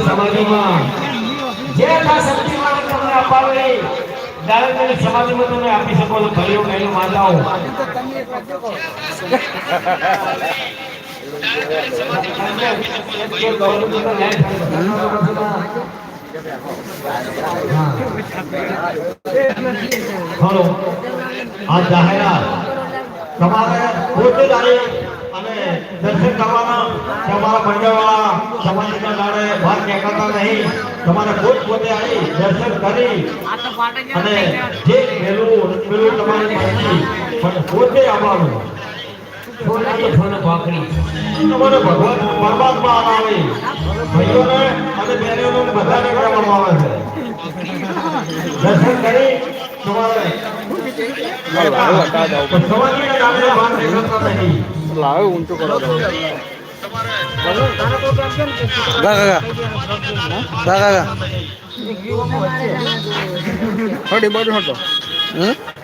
સમાધિમાં જે આ તમને અપાવે દાદાની સમાધિમાં તમે આપી શકો છો ભાઈઓ બહેનો માતાઓ આ તમારે પોતે દર્શન કરવાના તમારા મંડળવાળા સમાજના દાડે ભાગ કહેતા નહીં. તમારે પોત પોતે આવી દર્શન કરી અને જે પેલું પેલું તમારી મરજી પણ પોતે આવવાનું. તમારે ભગવાન પરમાત્મા આવે. ભાઈઓને અને બહેનોને બધાને કરવામાં આવે છે. દર્શન કરી તમારે. સમાજના દાડે ભાગ કહેતા નહીં. લાવે ઊંચું કરો તો ગા ગા ગા ગા ગા ગા હડી બાજુ હટો હમ